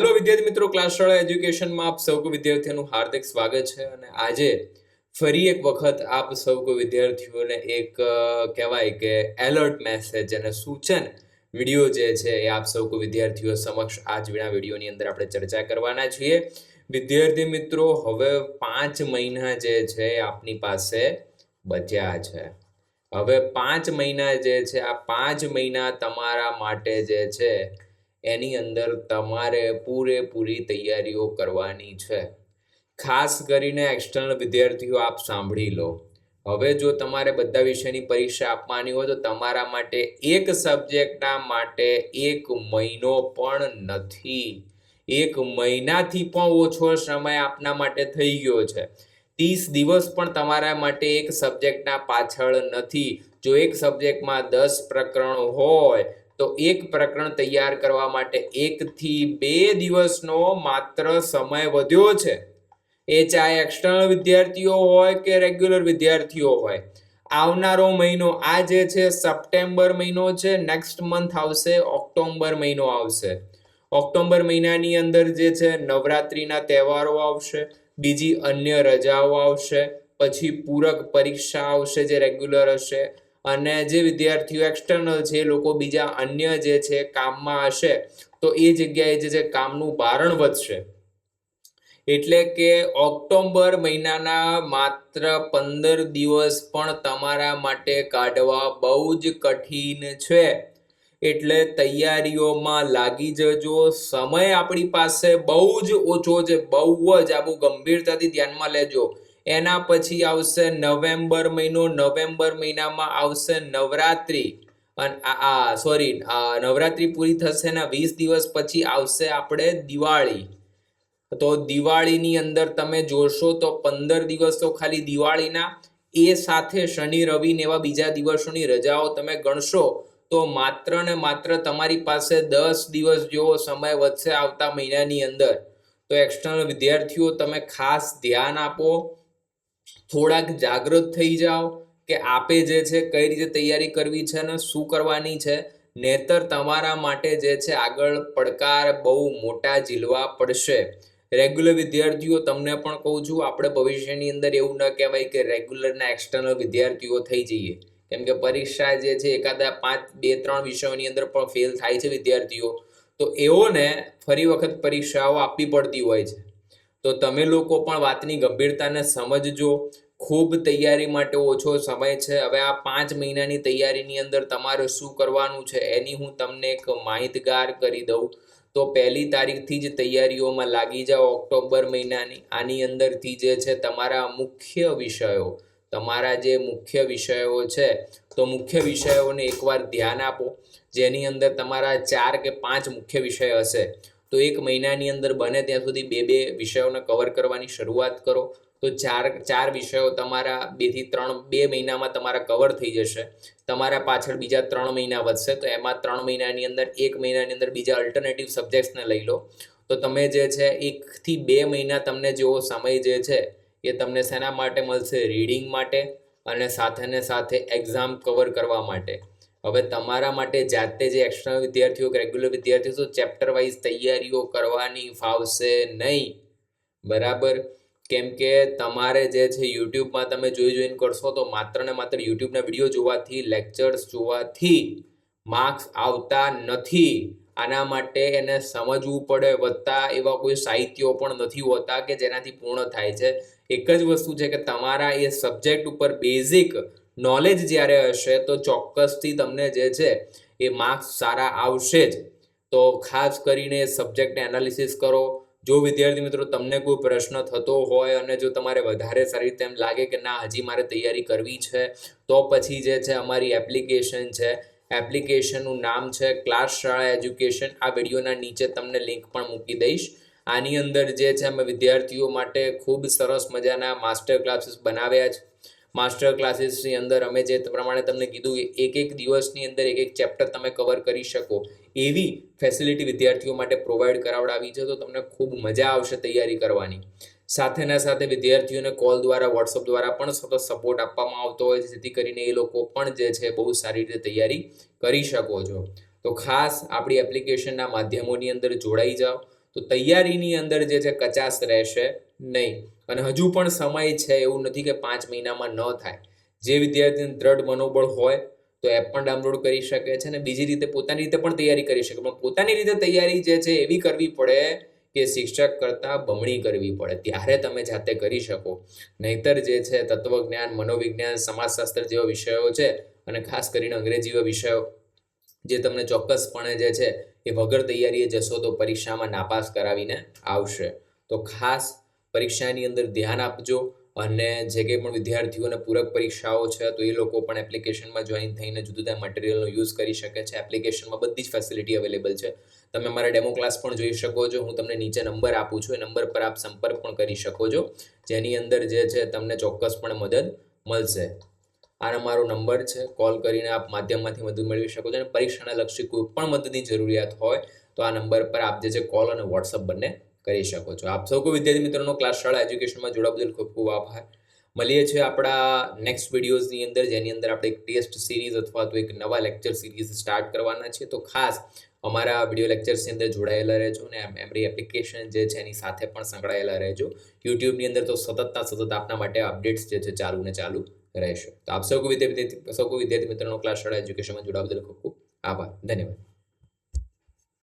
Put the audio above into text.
Hello વિદ્યાર્થી મિત્રો class શાળા એજ્યુકેશનમાં આપ સૌ વિદ્યાર્થીઓનું હાર્દિક સ્વાગત છે અને આજે ફરી એક વખત આપ સૌ વિદ્યાર્થીઓને એક કહેવાય કે એલર્ટ મેસેજ અને સૂચન વીડિયો જે છે એ આપ સૌ વિદ્યાર્થીઓ સમક્ષ આજના વિડીયોની અંદર આપણે ચર્ચા કરવાના છીએ. વિદ્યાર્થી મિત્રો, હવે પાંચ મહિના જે છે આપની પાસે બચ્યા છે. હવે પાંચ મહિના જે છે, આ પાંચ મહિના તમારા માટે જે છે એની અંદર તમારે પૂરેપૂરી તૈયારીઓ કરવાની છે. ખાસ કરીને એક્સટર્નલ વિદ્યાર્થીઓ, આપ સાંભળી લો. હવે જો તમારે બધા વિષયની પરીક્ષા આપવાની હોય તો તમારા માટે એક સબ્જેક્ટના માટે એક મહિનો પણ નથી. એક મહિનાથી પણ ઓછો સમય આપના માટે થઈ ગયો છે. ત્રીસ દિવસ પણ તમારા માટે એક સબ્જેક્ટના પાછળ નથી. જો એક સબ્જેક્ટમાં દસ પ્રકરણ હોય તો એક પ્રકરણ તૈયાર કરવા માટે એકથી બે દિવસનો માત્ર સમય વધ્યો છે. એ ચાહે એક્સટર્નલ વિદ્યાર્થીઓ હોય કે રેગ્યુલર વિદ્યાર્થીઓ હોય. આવનારો મહિનો આ જે છે, સપ્ટેમ્બર મહિનો છે નેક્સ્ટ મંથ આવશે ઓક્ટોબર મહિનો આવશે. ઓક્ટોબર મહિનાની અંદર જે છે, નવરાત્રિના તહેવારો આવશે, બીજી અન્ય રજાઓ આવશે, પછી પૂરક પરીક્ષા આવશે જે રેગ્યુલર હશે અને જે વિદ્યાર્થીઓ એક્સટર્નલ છે, એ લોકો બીજા અન્ય જે છે, કામમાં હશે, તો એ જગ્યાએ જે છે, કામનું ભારણ વધશે. એટલે કે ઓક્ટોબર મહિનાના માત્ર પંદર દિવસ પણ તમારા માટે કાઢવા બહુ જ કઠિન છે. એટલે તૈયારીઓમાં લાગી જજો, સમય આપણી પાસે બહુ જ ઓછો છે, બહુ જ આબુ ગંભીરતાથી ધ્યાનમાં લેજો. એના પછી આવશે નવેમ્બર મહિનો, નવેમ્બર મહિનામાં આવશે નવરાત્રિ. અને આ સોરી નવરાત્રિ પૂરી થશે ને વીસ દિવસ પછી આવશે આપણે દિવાળી. તો દિવાળીની અંદર તમે જોશો તો પંદર દિવસ તો ખાલી દિવાળીના. એ સાથે શનિ, રવિ એવા બીજા દિવસોની રજાઓ તમે ગણશો તો માત્ર ને માત્ર તમારી પાસે દસ દિવસ જેવો સમય વધશે આવતા મહિનાની અંદર. તો એક્સટર્નલ વિદ્યાર્થીઓ, તમે ખાસ ધ્યાન આપો. થોડાક જાગૃત થઈ જાઓ કે આપે જે છે, કઈ રીતે તૈયારી કરવી છે અને શું કરવાની છે નેતર તમારા માટે જે છે, આગળ પડકાર બહુ મોટા ઝીલવા પડશે. રેગ્યુલર વિદ્યાર્થીઓ, તમને પણ કહું છું, આપણે ભવિષ્યની અંદર એવું ન કહેવાય કે રેગ્યુલરના એક્સટર્નલ વિદ્યાર્થીઓ થઈ જઈએ. કેમ કે પરીક્ષા જે છે, એકાદા પાંચ, બે, ત્રણ વિષયોની અંદર પણ ફેલ થાય છે વિદ્યાર્થીઓ. તો એઓને ફરી વખત પરીક્ષાઓ આપવી પડતી હોય છે. તો તમે લોકો પણ વાતની ગંભીરતાને સમજજો. ખૂબ તૈયારી માટે ઓછો સમય છે. હવે આ પાંચ મહિનાની તૈયારીની અંદર તમારે શું કરવાનું છે એની હું તમને એક માહિતગાર કરી દઉં. તો પહેલી તારીખથી જ તૈયારીઓમાં લાગી જાઓ ઓક્ટોબર મહિનાની. આની અંદરથી જે છે તમારા મુખ્ય વિષયો, તમારા જે મુખ્ય વિષયો છે, તો મુખ્ય વિષયોને એકવાર ધ્યાન આપો. જેની અંદર તમારા ચાર કે પાંચ મુખ્ય વિષય હશે. તો એક મહિનાની અંદર બને ત્યાં સુધી બે બે વિષયોને કવર કરવાની શરૂઆત કરો. તો ચાર ચાર વિષયો તમારા બેથી ત્રણ, બે મહિનામાં તમારા કવર થઈ જશે. તમારા પાછળ બીજા ત્રણ મહિના વધશે. તો એમાં ત્રણ મહિનાની અંદર, એક મહિનાની અંદર બીજા અલ્ટરનેટિવ સબ્જેક્ટ્સને લઈ લો. તો તમે જે છે, એકથી બે મહિના તમને જેવો સમય જે છે, એ તમને શેના માટે મળશે? રીડિંગ માટે અને સાથે ને સાથે એક્ઝામ કવર કરવા માટે. હવે તમારા માટે જાતે જે એક્સટર્નલ વિદ્યાર્થીઓ કે રેગ્યુલર વિદ્યાર્થીઓ તો ચેપ્ટર વાઇઝ તૈયારીઓ કરવાની ફાવશે નહીં. બરાબર? કેમ કે તમારે જે છે, યુટ્યુબમાં તમે જોઈ જોઈને કરશો તો માત્ર ને માત્ર યુટ્યુબના વીડિયો જોવાથી લેક્ચર્સ જોવાથી માર્ક્સ આવતા નથી. આના માટે એને સમજવું પડે, વધતા એવા કોઈ સાહિત્યો પણ નથી હોતા કે જેનાથી પૂર્ણ થાય છે. એક જ વસ્તુ છે કે તમારા એ સબ્જેક્ટ ઉપર બેઝિક નોલેજ જ્યારે હશે તો ચોક્કસથી તમને જે છે એ માર્ક્સ સારા આવશે જ. તો ખાસ કરીને સબ્જેક્ટને એનાલિસિસ કરો. જો વિદ્યાર્થી મિત્રો તમને કોઈ પ્રશ્ન થતો હોય અને જો તમારે વધારે સારી રીતે એમ લાગે કે ના, હજી મારે તૈયારી કરવી છે, તો પછી જે છે અમારી એપ્લિકેશન છે એપ્લિકેશનનું નામ છે ક્લાસ શાળા એજ્યુકેશન આ વિડીયોના નીચે તમને લિંક પણ મૂકી દઈશ. આની અંદર જે છે અમે વિદ્યાર્થીઓ માટે ખૂબ સરસ મજાના માસ્ટર ક્લાસીસ બનાવ્યા છે. માસ્ટર ક્લાસીસની અંદર અમે જે પ્રમાણે તમને કીધું કે એક એક દિવસની અંદર એક એક ચેપ્ટર તમે કવર કરી શકો, એવી ફેસિલિટી વિદ્યાર્થીઓ માટે પ્રોવાઈડ કરાવડાવી છે, તો તમને ખૂબ મજા આવશે તૈયારી કરવાની. સાથેના સાથે વિદ્યાર્થીઓને કોલ દ્વારા વોટ્સઅપ દ્વારા પણ સતત સપોર્ટ આપવામાં આવતો હોય છે, જેથી કરીને એ લોકો પણ જે છે બહુ સારી રીતે તૈયારી કરી શકો છો. તો ખાસ આપણી એપ્લિકેશનના માધ્યમોની અંદર જોડાઈ જાઓ. તો તૈયારીની અંદર જે છે કચાશ રહેશે નહીં. અને હજુ પણ સમય છે એવું નથી કે પાંચ મહિનામાં ન થાય. જે વિદ્યાર્થીને દ્રઢ મનોબળ હોય તો એપ પણ ડાઉનલોડ કરી શકે છે અને બીજી રીતે પોતાની રીતે પણ તૈયારી કરી શકે. પણ પોતાની રીતે તૈયારી જે છે એવી કરવી પડે કે શિક્ષક કરતાં બમણી કરવી પડે. ત્યારે તમે જાતે કરી શકો. નહીતર જે છે તત્વજ્ઞાન, મનોવિજ્ઞાન, સમાજશાસ્ત્ર જેવા વિષયો છે અને ખાસ કરીને અંગ્રેજી જેવા વિષયો જે તમને ચોક્કસપણે જે છે એ વગર તૈયારીએ જશો તો પરીક્ષામાં નાપાસ કરાવીને આવશે. તો ખાસ પરીક્ષાની અંદર ધ્યાન આપજો અને જે કંઈ પણ વિદ્યાર્થીઓને પૂરક પરીક્ષાઓ છે, તો એ લોકો પણ એપ્લિકેશનમાં જોઈન થઈને જુદા જુદા મટીરિયલનો યુઝ કરી શકે છે. એપ્લિકેશનમાં બધી જ ફેસિલિટી અવેલેબલ છે. તમે મારા ડેમો ક્લાસ પણ જોઈ શકો છો. હું તમને નીચે નંબર આપું છું. એ નંબર પર આપ સંપર્ક પણ કરી શકો છો. જેની અંદર જે છે, તમને ચોક્કસપણે મદદ મળશે. આનો મારો નંબર છે. કોલ કરીને આપ માધ્યમમાંથી મદદ મેળવી શકો છો અને પરીક્ષાના લક્ષી કોઈ પણ મદદની જરૂરિયાત હોય, તો આ નંબર પર આપ જે છે કોલ અને વોટ્સઅપ બંને કરી શકો છો. આપ સૌ કોઈ વિદ્યાર્થી મિત્રોનો ક્લાસ શાળા એજ્યુકેશનમાં જોડાવા બદલ ખૂબ ખૂબ આભાર. મળીએ છીએ આપણા નેક્સ્ટ વિડીયોઝની અંદર, જેની અંદર આપણે એક ટેસ્ટ સિરીઝ અથવા તો એક નવા લેક્ચર સિરીઝ સ્ટાર્ટ કરવાના છે તો ખાસ અમારા વીડિયો લેક્ચર્સની અંદર જોડાયેલા રહેજો અને મેમરી એપ્લિકેશન જે છે એની સાથે પણ સંકળાયેલા રહેજો. યુટ્યુબની અંદર તો સતતના સતત આપના માટે અપડેટ્સ જે છે ચાલુ ને ચાલુ રહેશે. તો આપ સૌ વિદ્યાર્થી સૌ વિદ્યાર્થી મિત્રોનો ક્લાસ શાળા એજ્યુકેશનમાં જોડાવા બદલ ખૂબ ખૂબ આભાર. ધન્યવાદ.